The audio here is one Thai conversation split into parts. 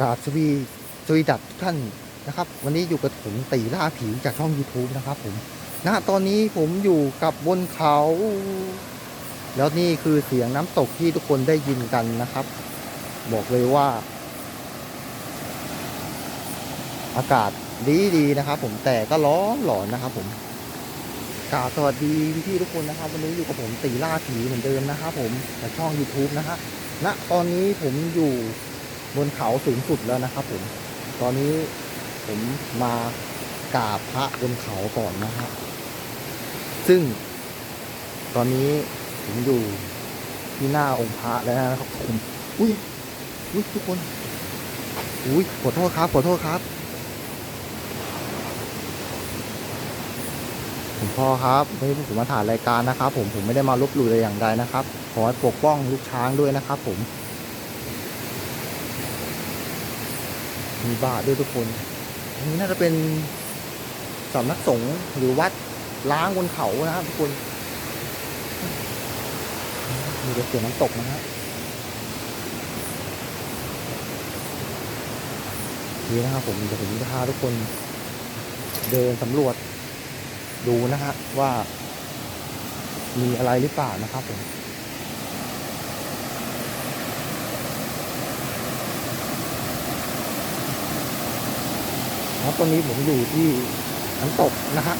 กราบสวีสวีดัตทุกท่านนะครับ วันนี้อยู่กับผมตีล่าผีจากช่อง YouTube นะครับผมนะตอนนี้ผมอยู่กับบนเขา แล้วนี่คือเสียงน้ำตกที่ทุกคนได้ยินกันนะครับ บอกเลยว่า อากาศดีดีนะครับ ผมแต่ก็ร้อนหลอนนะครับ ผมกาสวัสดีพี่ทุกคนนะครับ วันนี้อยู่กับผมตีล่าผีเหมือนเดิมนะครับ ผมจากช่อง YouTube นะฮะณตอนนี้ผมอยู่ บนเขาสูงสุดแล้วนะครับผม ตอนนี้ผมมากราบพระบนเขาก่อนนะฮะ ซึ่ง ตอนนี้ผมอยู่ที่หน้าองค์พระแล้วนะครับผมอุ้ยอุ้ยทุกคนอุ้ยขอโทษครับขอโทษครับผมพ่อครับไม่ได้ผมมาถ่ายรายการนะครับ ผมผมไม่ได้มาลบหลู่อะไรอย่างใดนะครับ ขอให้ปกป้องลูกช้างด้วยนะครับ ผม มีบาทด้วยทุกคนนนี้น่าจะเป็นสำนักสงฆ์หรือวัดล้างบนเขานะครับทุกคนมีเสียงน้ำตกนะฮะนี่นะครับผมเดี๋ยวผมจะพาทุกคนเดินสำรวจดูนะฮะว่ามีอะไรหรือเปล่านะครับผม ครับตอนนี้ผมอยู่ที่น้ำตกนะฮะ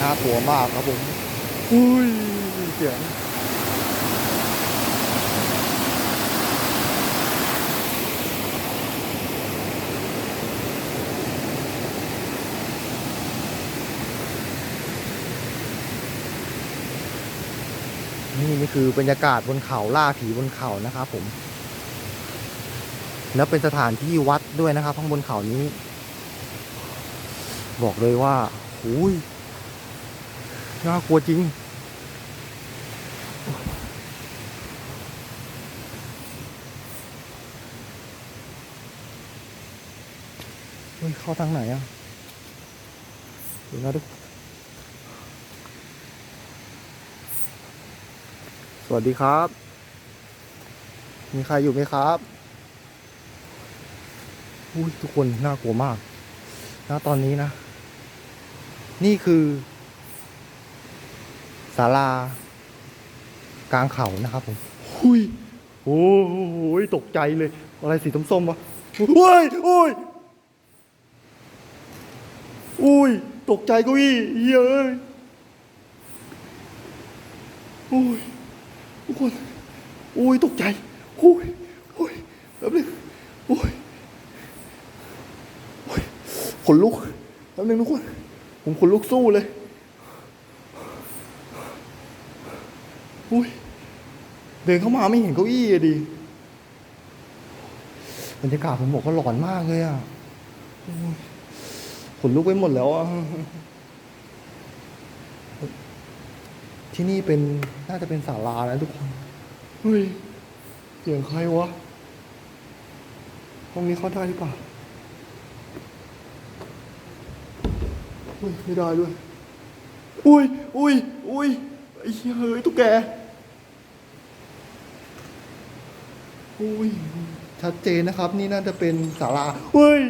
น่ากลัวมากครับผม อุ้ยเสียง นี่คือบรรยากาศบนเขาล่าผีบนเขานะครับผม แล้วเป็นสถานที่วัดด้วยนะครับข้างบนเขานี้ บอกเลยว่าหุยน่ากลัวจริง เฮ้ยเข้าทางไหนอะเดี๋ยวนะทุก สวัสดีครับ มีใครอยู่ไหมครับอุ้ยทุกคนน่ากลัวมากนะตอนนี้นะ นี่คือศาลากลางเขานะครับผมหุยโอ้โหตกใจเลย อะไรสีส้มๆวะโอ้ยโอ้ยอุ้ย ตกใจเก็อี้เย้ยโอ้ยทุกคนโอุ้ยตกใจโอ้ยโอ้ยแป๊บนึงโอ้ยโอ้ยขนลุกแป๊บนึงทุกคน ผมขนลุกสู้เลยโอ้ยเดินเข้ามาไม่เห็นเก้าอี้อะดิบรรยากาศผมบอกว่าหลอนมากเลยอะขนลุกไปหมดแล้วอะที่นี่เป็นน่าจะเป็นศาลานะทุกคน เฮ้ยเสียงใครวะ ห้องนี้เข้าได้หรือเปล่าเฮ้ยไม่ได้ด้วย อุ้ยอุ้ยอุ้ยไอ้เหี้ยเฮ้ยตุ๊กแก อุ้ยชัดเจนนะครับ นี่น่าจะเป็นศาลาเฮ้ย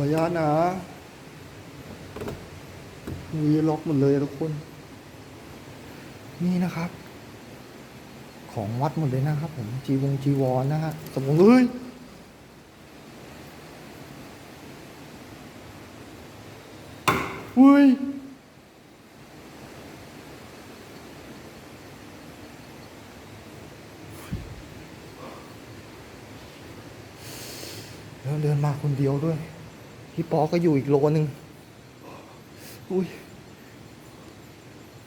ออนุญาตนะมีล็อกหมดเลยทุกคน นี่นะครับ ของวัดหมดเลยนะครับ ผมจีวงจีวรนะฮะสมองเฮ้ยเฮ้ยแล้วเดินมาคนเดียวด้วย พี่ปอก็อยู่อีกโลนึง อุ้ย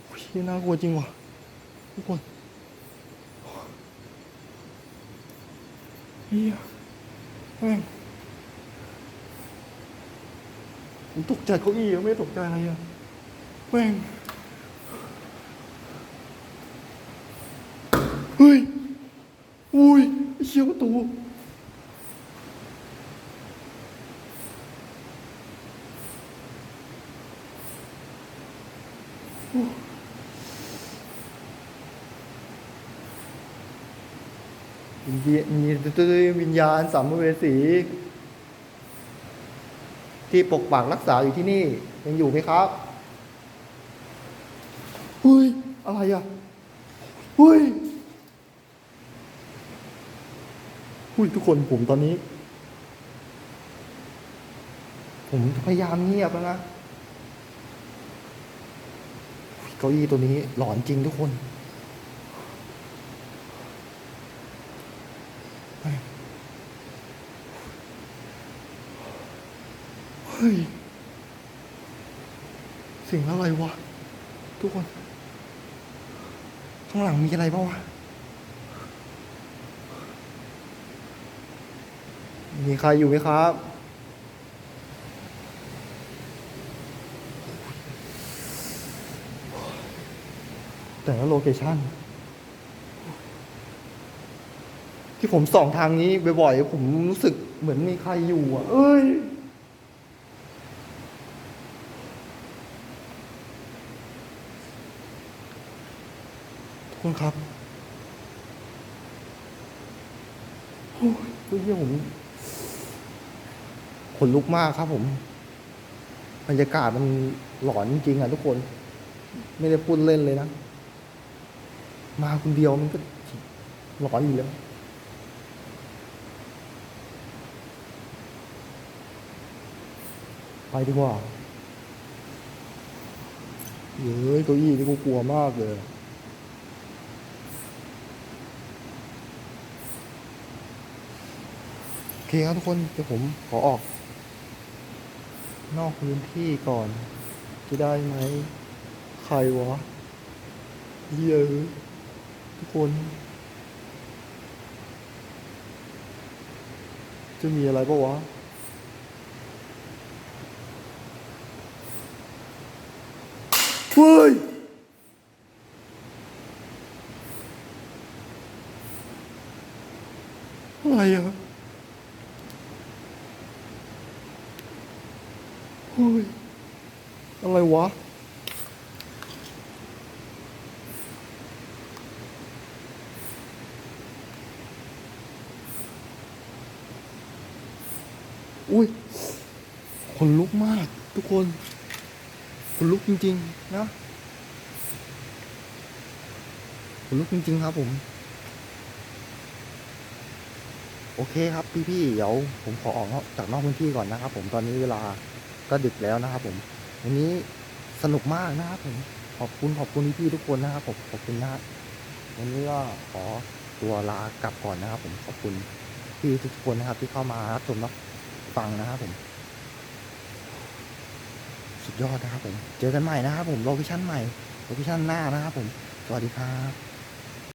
อุ้ยน่ากลัวจริงว่ะทุกคนเฮียแม่งผมตกใจเก้าอี้อะไม่ตกใจอะไรอะแม่งเฮ้ยอุ้ยเชี่ยประตู มีวิญญาณสัมเวสี ที่ปกปักรักษาอยู่ที่นี่ ยังอยู่ไหมครับอุ้ย อะไรอะอุ้ยอุ้ยทุกคนผมตอนนี้ ผมพยายามเงียบแล้วนะ ก้าอี้ตัวนี้หลอนจริงทุกคน เฮ้ย เสิ่งอะไรวะ ทุกคน ข้างหลังมีอะไรบ้างวะ มีใครอยู่ไหมครับ แต่ละโลเคชั่นที่ผมส่องทางนี้บ่อยๆผมรู้สึกเหมือนมีใครอยู่อะ เอ้ยทุกคนครับโอ้ยเฮ้ยผมขนลุกมากครับผมบรรยากาศมันหลอนจริงๆอะทุกคน ไม่ได้พูดเล่นเลยนะ มาคนเดียวมันก็หลอนอยู่แล้วไปดีกว่าเฮ้ยเก้าอี้นี่กูกลัวมากเลยโอเคครับทุกคนเดี๋ยวผมขอออก นอกพื้นที่ก่อน จะได้ไหม ใครวะเยอะ ทุกคน จะมีอะไรปะวะเฮ้ยอะไรอะเฮ้ยอะไรวะ อุ้ยขนลุกมาก ทุกคนขนลุกจริง ๆ นะขนลุกจริง ๆ ครับผม โอเคครับพี่ๆเดี๋ยวผมขอออกนอกจากนอกพื้นที่ก่อนนะครับ ผมตอนนี้เวลาก็ดึกแล้วนะครับ ผม วันนี้สนุกมากนะครับผมขอบคุณขอบคุณพี่ๆทุกคนนะครับผมขอบคุณนะวันนี้ก็ขอตัวลากลับก่อนนะครับ ผมขอบคุณพี่ทุกคนนะครับ ที่เข้ามารับชมรับ ฟังนะครับผม สุดยอดนะครับผม เจอกันใหม่นะครับผม โลเคชั่นใหม่ โลเคชั่นหน้านะครับผม สวัสดีครับ